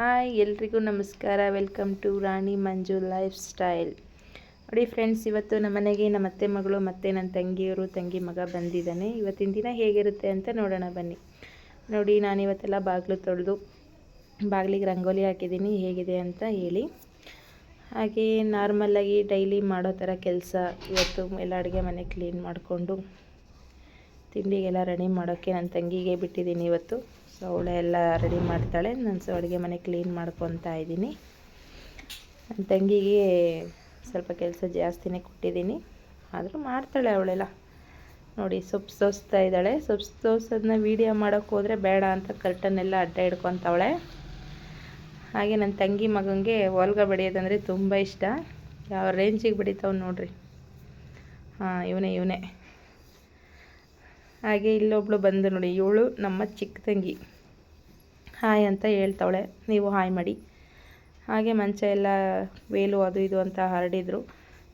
Hi, ಎಲ್ರಿಗೂ ನಮಸ್ಕಾರ. Welcome to Rani Manju lifestyle. ನೋಡಿ ಫ್ರೆಂಡ್ಸ್, ಇವತ್ತು ನಮ್ಮ ಮನೆಗೆ ನಮ್ಮ ಅತ್ತೆ ಮಗಳು ಮತ್ತು ನನ್ನ ತಂಗಿಯವರು, ತಂಗಿ ಮಗ ಬಂದಿದ್ದಾನೆ. ಇವತ್ತಿನ ದಿನ ಹೇಗಿರುತ್ತೆ ಅಂತ ನೋಡೋಣ ಬನ್ನಿ. ನೋಡಿ, ನಾನು ಇವತ್ತೆಲ್ಲ ಬಾಗಿಲು ತೊಳೆದು, ಬಾಗಿಲಿಗೆ ರಂಗೋಲಿ ಹಾಕಿದ್ದೀನಿ. ಹೇಗಿದೆ ಅಂತ ಹೇಳಿ. ಹಾಗೆ ನಾರ್ಮಲ್ಲಾಗಿ ಡೈಲಿ ಮಾಡೋ ಥರ ಕೆಲಸ ಇವತ್ತು ಎಲ್ಲ ಅಡುಗೆ ಮನೆ ಕ್ಲೀನ್ ಮಾಡಿಕೊಂಡು, ತಿಂಡಿಗೆಲ್ಲ ರೆಡಿ ಮಾಡೋಕ್ಕೆ ನನ್ನ ತಂಗಿಗೆ ಬಿಟ್ಟಿದ್ದೀನಿ ಇವತ್ತು. ಸೊ ಅವಳೆ ಎಲ್ಲ ರೆಡಿ ಮಾಡ್ತಾಳೆ. ನಾನು ಸೊ ಅಡುಗೆ ಮನೆ ಕ್ಲೀನ್ ಮಾಡ್ಕೊತಾ ಇದ್ದೀನಿ. ನನ್ನ ತಂಗಿಗೆ ಸ್ವಲ್ಪ ಕೆಲಸ ಜಾಸ್ತಿನೇ ಕೊಟ್ಟಿದ್ದೀನಿ. ಆದರೂ ಮಾಡ್ತಾಳೆ ಅವಳೆಲ್ಲ. ನೋಡಿ, ಸೊಪ್ಪು ಸೋಸ್ತಾ ಇದ್ದಾಳೆ. ಸೊಪ್ಪು ಸೋಸೋದನ್ನ ವೀಡಿಯೋ ಮಾಡೋಕ್ಕೆ ಹೋದರೆ ಬೇಡ ಅಂತ ಕರ್ಟನ್ನೆಲ್ಲ ಅಡ್ಡ ಹಿಡ್ಕೊತಾವಳೆ. ಹಾಗೆ ನನ್ನ ತಂಗಿ ಮಗನಿಗೆ ಹೊಲ್ಗ ಬಡಿಯೋದಂದರೆ ತುಂಬ ಇಷ್ಟ. ಯಾವ ರೇಂಜಿಗೆ ಬಡಿತಾವೆ ನೋಡ್ರಿ. ಹಾಂ, ಇವನೇ ಇವನೇ. ಹಾಗೆ ಇಲ್ಲೊಬ್ಳು ಬಂದು ನೋಡಿ, ಇವಳು ನಮ್ಮ ಚಿಕ್ಕ ತಂಗಿ. ಹಾಯ್ ಅಂತ ಹೇಳ್ತಾವಳೆ. ನೀವು ಹಾಯ್ ಮಾಡಿ. ಹಾಗೆ ಮಂಚ ಎಲ್ಲ ವೇಲು ಅದು ಇದು ಅಂತ ಹರಡಿದ್ರು.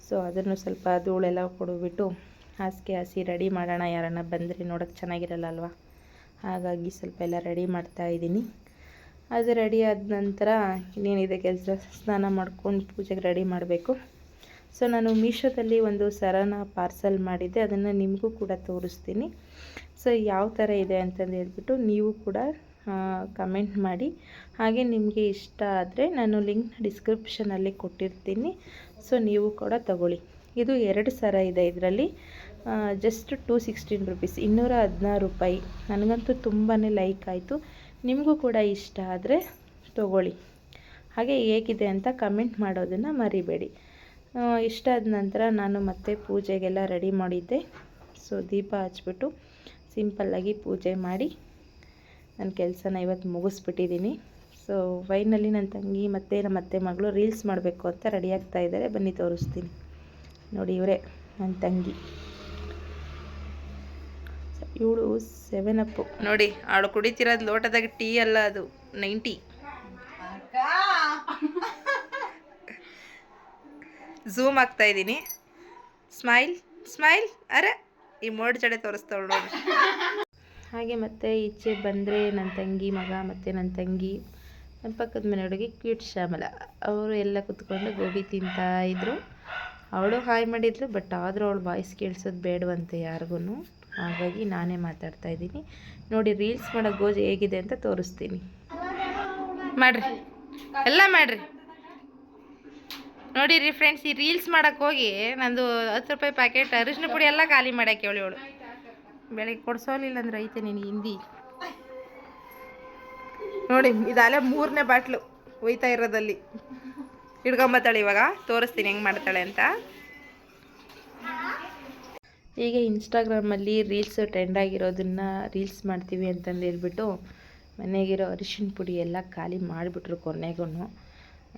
ಸೊ, ಅದನ್ನು ಸ್ವಲ್ಪ ಧೂಳೆಲ್ಲ ಕೊಡಿಬಿಟ್ಟು ಹಾಸಿಗೆ ಹಾಸಿ ರೆಡಿ ಮಾಡೋಣ. ಯಾರನ್ನ ಬಂದರೆ ನೋಡೋಕ್ಕೆ ಚೆನ್ನಾಗಿರಲ್ಲ ಅಲ್ವಾ ಹಾಗಾಗಿ ಸ್ವಲ್ಪ ಎಲ್ಲ ರೆಡಿ ಮಾಡ್ತಾ ಇದ್ದೀನಿ. ಅದು ರೆಡಿ ಆದ ನಂತರ ಇನ್ನೇನಿದೆ ಕೆಲಸ? ಸ್ನಾನ ಮಾಡ್ಕೊಂಡು ಪೂಜೆಗೆ ರೆಡಿ ಮಾಡಬೇಕು. ಸೊ ನಾನು ಮೀಶೋದಲ್ಲಿ ಒಂದು ಸರನ ಪಾರ್ಸಲ್ ಮಾಡಿದ್ದೆ, ಅದನ್ನು ನಿಮಗೂ ಕೂಡ ತೋರಿಸ್ತೀನಿ. ಸೊ ಯಾವ ಥರ ಇದೆ ಅಂತಂದು ಹೇಳ್ಬಿಟ್ಟು ನೀವು ಕೂಡ ಕಮೆಂಟ್ ಮಾಡಿ. ಹಾಗೆ ನಿಮಗೆ ಇಷ್ಟ ಆದರೆ ನಾನು ಲಿಂಕ್ ಡಿಸ್ಕ್ರಿಪ್ಷನಲ್ಲಿ ಕೊಟ್ಟಿರ್ತೀನಿ. ಸೊ ನೀವು ಕೂಡ ತಗೊಳ್ಳಿ. ಇದು ಎರಡು ಸರ ಇದೆ ಇದರಲ್ಲಿ. ಜಸ್ಟ್ ಟೂ ಸಿಕ್ಸ್ಟೀನ್ ರುಪೀಸ್ ಇನ್ನೂರ ಹದಿನಾರು ರೂಪಾಯಿ. ನನಗಂತೂ ತುಂಬಾ ಲೈಕ್ ಆಯಿತು. ನಿಮಗೂ ಕೂಡ ಇಷ್ಟ ಆದರೆ ತಗೊಳ್ಳಿ. ಹಾಗೆ ಹೇಗಿದೆ ಅಂತ ಕಮೆಂಟ್ ಮಾಡೋದನ್ನು ಮರಿಬೇಡಿ. ಇಷ್ಟ ಆದ ನಂತರ ನಾನು ಮತ್ತೆ ಪೂಜೆಗೆಲ್ಲ ರೆಡಿ ಮಾಡಿದ್ದೆ. ಸೊ ದೀಪ ಹಚ್ಬಿಟ್ಟು ಸಿಂಪಲ್ಲಾಗಿ ಪೂಜೆ ಮಾಡಿ ನನ್ನ ಕೆಲಸನ ಇವತ್ತು ಮುಗಿಸ್ಬಿಟ್ಟಿದ್ದೀನಿ. ಸೊ ಫೈನಲಿ ನನ್ನ ತಂಗಿ ಮತ್ತು ನಮ್ಮ ಅತ್ತೆ ಮಗಳು ರೀಲ್ಸ್ ಮಾಡಬೇಕು ಅಂತ ರೆಡಿ ಆಗ್ತಾ ಇದ್ದಾರೆ. ಬನ್ನಿ ತೋರಿಸ್ತೀನಿ. ನೋಡಿ ಇವರೇ, ನನ್ನ ತಂಗಿ. ಇವಳು ಸೆವೆನ್ ಅಪ್ಪು ನೋಡಿ ಅವಳು ಕುಡಿತಿರೋದು ಲೋಟದಾಗ ಟೀ ಅಲ್ಲ ಅದು ನೈಂಟಿ ಝೂಮ್ ಆಗ್ತಾ ಇದ್ದೀನಿ. ಸ್ಮೈಲ್ ಸ್ಮೈಲ್ ಅರೆ, ಈ ಮೋಡ್ ಜಡೆ ತೋರಿಸ್ತವಳು ನೋಡಿ. ಹಾಗೆ ಮತ್ತೆ ಈಚೆ ಬಂದರೆ ನನ್ನ ತಂಗಿ ಮಗ, ಮತ್ತು ನನ್ನ ತಂಗಿ. ನನ್ನ ಪಕ್ಕದ ಮನೆ ಕ್ಯೂಟ್ ಶ್ಯಾಮಲ. ಅವರು ಎಲ್ಲ ಕುತ್ಕೊಂಡು ಗೋಬಿ ತಿಂತಾ ಇದ್ರು. ಅವಳು ಹಾಯ್ ಮಾಡಿದ್ಲು ಬಟ್ ಆದರೂ ಅವಳು ವಾಯ್ಸ್ ಕೇಳಿಸೋದು ಬೇಡವಂತೆ ಯಾರಿಗೂ ಹಾಗಾಗಿ ನಾನೇ ಮಾತಾಡ್ತಾ ಇದ್ದೀನಿ. ನೋಡಿ ರೀಲ್ಸ್ ಮಾಡೋ ಗೋಜು ಹೇಗಿದೆ ಅಂತ ತೋರಿಸ್ತೀನಿ. ಮಾಡ್ರಿ. ಎಲ್ಲ ಮಾಡ್ರಿ. ನೋಡಿರಿ ಫ್ರೆಂಡ್ಸ್ ಈ ರೀಲ್ಸ್ ಮಾಡಕ್ಕೆ ಹೋಗಿ ನಂದು ಹತ್ತು ರೂಪಾಯಿ ಪ್ಯಾಕೆಟ್ ಅರಿಶಿನ ಪುಡಿ ಎಲ್ಲ ಖಾಲಿ ಮಾಡಕ್ಕೆ ಹೇಳಿ ಅವಳು ಬೆಳಗ್ಗೆ ಕೊಡ್ಸೋಲಿಲ್ಲ ಅಂದ್ರೆ ಐತೆ ನೀನು ಹಿಂದಿ. ನೋಡಿ, ಇದಾಲೆ ಮೂರನೇ ಬಾಟ್ಲು ಒಯ್ತಾ ಇರೋದಲ್ಲಿ. ಹಿಡ್ಕೊಂಬತ್ತಾಳೆ ಇವಾಗ. ತೋರಿಸ್ತೀನಿ ಹೆಂಗೆ ಮಾಡ್ತಾಳೆ ಅಂತ. ಈಗ ಇನ್ಸ್ಟಾಗ್ರಾಮಲ್ಲಿ ರೀಲ್ಸ್ ಟ್ರೆಂಡ್ ಆಗಿರೋದನ್ನ ರೀಲ್ಸ್ ಮಾಡ್ತೀವಿ ಅಂತಂದು ಹೇಳ್ಬಿಟ್ಟು ಮನೆಗಿರೋ ಅರಿಶಿನ ಪುಡಿ ಎಲ್ಲ ಖಾಲಿ ಮಾಡಿಬಿಟ್ರು ಕೊನೆಗೂ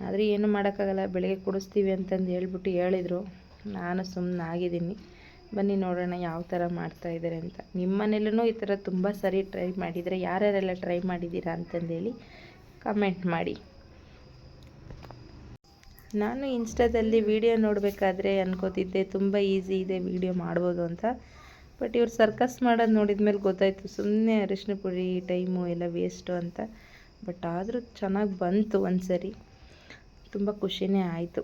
ಆದರೆ ಏನು ಮಾಡೋಕ್ಕಾಗಲ್ಲ, ಬೆಳಗ್ಗೆ ಕೊಡಿಸ್ತೀವಿ ಅಂತಂದು ಹೇಳ್ಬಿಟ್ಟು ಹೇಳಿದರು. ನಾನು ಸುಮ್ಮನೆ ಆಗಿದ್ದೀನಿ. ಬನ್ನಿ ನೋಡೋಣ ಯಾವ ಥರ ಮಾಡ್ತಾ ಇದ್ದಾರೆ ಅಂತ. ನಿಮ್ಮ ಮನೇಲೂ ಈ ಥರ ತುಂಬ ಸರಿ ಟ್ರೈ ಮಾಡಿದರೆ ಯಾರ್ಯಾರೆಲ್ಲ ಟ್ರೈ ಮಾಡಿದ್ದೀರಾ ಅಂತಂದೇಳಿ ಕಮೆಂಟ್ ಮಾಡಿ. ನಾನು ಇನ್ಸ್ಟಾದಲ್ಲಿ ವೀಡಿಯೋ ನೋಡಬೇಕಾದ್ರೆ ಅನ್ಕೋತಿದ್ದೆ, ತುಂಬ ಈಸಿ ಇದೆ ವೀಡಿಯೋ ಮಾಡ್ಬೋದು ಅಂತ. ಬಟ್ ಇವ್ರು ಸರ್ಕಸ್ ಮಾಡೋದು ನೋಡಿದ ಮೇಲೆ ಗೊತ್ತಾಯಿತು ಸುಮ್ಮನೆ ಅರಿಶಿನ ಪುಡಿ ಟೈಮು ಎಲ್ಲ ವೇಸ್ಟು ಅಂತ. ಬಟ್ ಆದರೂ ಚೆನ್ನಾಗಿ ಬಂತು ಒಂದು ಸರಿ ತುಂಬ ಖುಷಿನೇ ಆಯಿತು.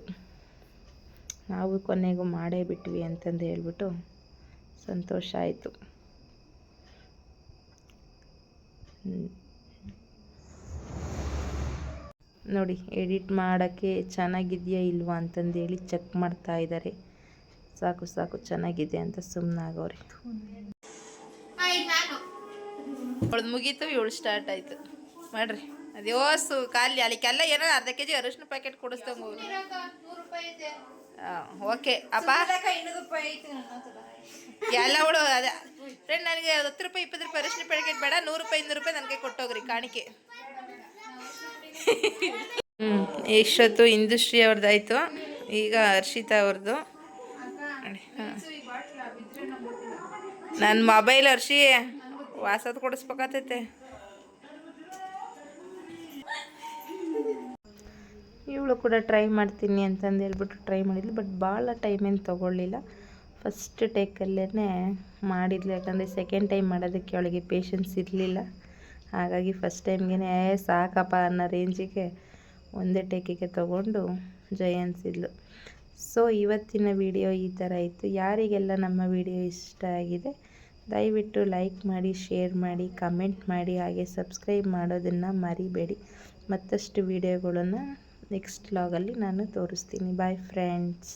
ನಾವು ಕೊನೆಗೂ ಮಾಡೇ ಬಿಟ್ವಿ ಅಂತಂದು ಹೇಳ್ಬಿಟ್ಟು ಸಂತೋಷ ಆಯಿತು. ನೋಡಿ ಎಡಿಟ್ ಮಾಡೋಕ್ಕೆ ಚೆನ್ನಾಗಿದೆಯಾ ಇಲ್ವಾ ಅಂತಂದೇಳಿ ಚೆಕ್ ಮಾಡ್ತಾ ಇದ್ದಾರೆ. ಸಾಕು ಸಾಕು ಚೆನ್ನಾಗಿದೆ ಅಂತ ಸುಮ್ಮನಾಗವ್ರೆ ಅವಳದು ಮುಗೀತು ಇವಳು ಸ್ಟಾರ್ಟ್ ಆಯಿತು. ಮಾಡ್ರಿ. ಅದ್ಯೋಸು ಖಾಲಿ ಅಲ್ಲಿಕ್ಕೆಲ್ಲ ಏನೋ ಅರ್ಧ ಕೆ ಜಿ ಅರಿಶಿನ ಪ್ಯಾಕೆಟ್ ಕೊಡಿಸ್ತಂಗ ಓಕೆ ಅಪ್ಪ? ಎಲ್ಲ ಹುಡು ಅದೇ ಫ್ರೆಂಡ್ ನನಗೆ ಹತ್ತು ರೂಪಾಯಿ ಇಪ್ಪತ್ತು ರೂಪಾಯಿ ಅರಿಶಿನ ಪ್ಯಾಕೆಟ್ ಬೇಡ ನೂರು ರೂಪಾಯಿ ಇನ್ನೂರು ರೂಪಾಯಿ ನನಗೆ ಕೊಟ್ಟೋಗ್ರಿ ಕಾಣಿಕೆ. ಹ್ಞೂ ಇಷ್ಟೊತ್ತು ಇಂದುಶ್ರೀ ಆಯಿತು ಈಗ ಹರ್ಷಿತಾ ಅವ್ರದ್ದು. ನನ್ನ ಮೊಬೈಲ್ ಹರ್ಷಿ ವಾಸದ ಕೊಡಿಸ್ಬೇಕಾತೈತೆ. ಇವಳು ಕೂಡ ಟ್ರೈ ಮಾಡ್ತೀನಿ ಅಂತಂದು ಹೇಳ್ಬಿಟ್ಟು ಟ್ರೈ ಮಾಡಿದ್ಲು. ಬಟ್ ಭಾಳ ಏನು ತೊಗೊಳ್ಳಿಲ್ಲ. ಫಸ್ಟ್ ಟೇಕಲ್ಲೇ ಮಾಡಿದ್ಲು. ಯಾಕಂದರೆ ಸೆಕೆಂಡ್ ಟೈಮ್ ಮಾಡೋದಕ್ಕೆ ಅವಳಿಗೆ ಪೇಷನ್ಸ್ ಇರಲಿಲ್ಲ. ಹಾಗಾಗಿ ಫಸ್ಟ್ ಟೈಮ್ಗೆ ಸಾಕಪ್ಪ ಅನ್ನೋ ರೇಂಜಿಗೆ ಒಂದೇ ಟೇಕಿಗೆ ತೊಗೊಂಡು ಜಯ ಅನಿಸಿದ್ಲು ಸೊ ಇವತ್ತಿನ ವಿಡಿಯೋ ಈ ಥರ ಇತ್ತು. ಯಾರಿಗೆಲ್ಲ ನಮ್ಮ ವಿಡಿಯೋ ಇಷ್ಟ ಆಗಿದೆ, ದಯವಿಟ್ಟು ಲೈಕ್ ಮಾಡಿ ಶೇರ್ ಮಾಡಿ ಕಮೆಂಟ್ ಮಾಡಿ, ಹಾಗೆ ಸಬ್ಸ್ಕ್ರೈಬ್ ಮಾಡೋದನ್ನು ಮರಿಬೇಡಿ. ಮತ್ತಷ್ಟು ವಿಡಿಯೋಗಳನ್ನು ನೆಕ್ಸ್ಟ್ ಲಾಗಲ್ಲಿ ನಾನು ತೋರಿಸ್ತೀನಿ. Bye friends